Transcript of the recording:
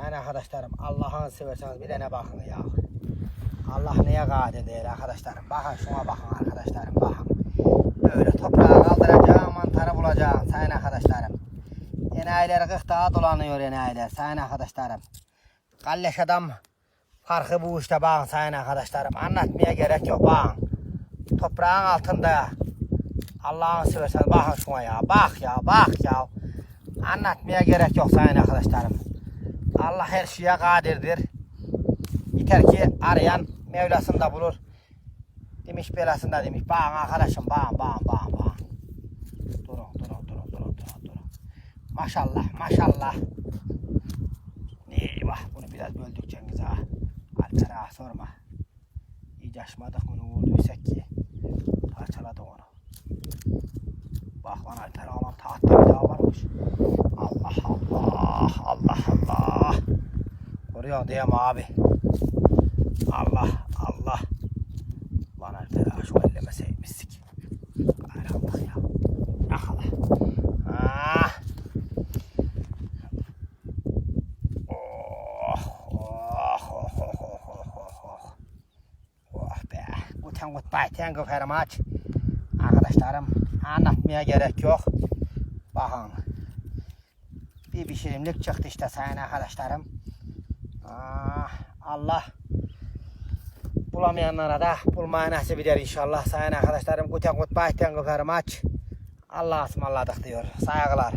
Sayın arkadaşlarım Allah'ını severseniz bir de ne bakın ya. Allah neye kadir değil arkadaşlarım. Bakın şuna bakın arkadaşlarım bakın. Böyle toprağa kaldıracağım mantarı bulacağım sayın arkadaşlarım. Enayiler gıhta dolanıyor enayiler sayın arkadaşlarım. Kalleş adam farkı bu işte bakın sayın arkadaşlarım. Anlatmaya gerek yok bakın. Toprağın altında. Allah'ını seversen bakın şuna ya. Bak ya bak ya. Anlatmaya gerek yok sayın arkadaşlarım. Allah her şeye kadirdir. Yeter ki arayan Mevlasını bulur. Demiş belasını da demiş. Bağın arkadaşım bağın bağın bağın bağın. Durun durun durun durun durun durun. Maşallah maşallah. Eyvah bunu biraz böldük Cengiz ağa. Alper ağa sorma. İyice açmadık bunu vurduysak ki. Parçaladık onu. Bak lan Alper ağam tahtta bir daha varmış. Allah Allah Allah Allah. Koruyor diyem abi. Allah Allah. Lan ağa şu ellemeseymişsik. Gayrı Allah ya. Ah Allah. Ah. Oh, oh, oh, oh, oh, oh, oh, oh. Oh be. Guten goodbye. Thank you very much. Arkadaşlarım anlatmaya gerek yok. Bakın. Bir pişirimlik çıktı işte sayın arkadaşlarım. Ah, Allah bulamayanlara da bulmaya nasip eder inşallah sayın arkadaşlarım. Thank you very much. Allah'a ısmarladık diyor. Saygılar.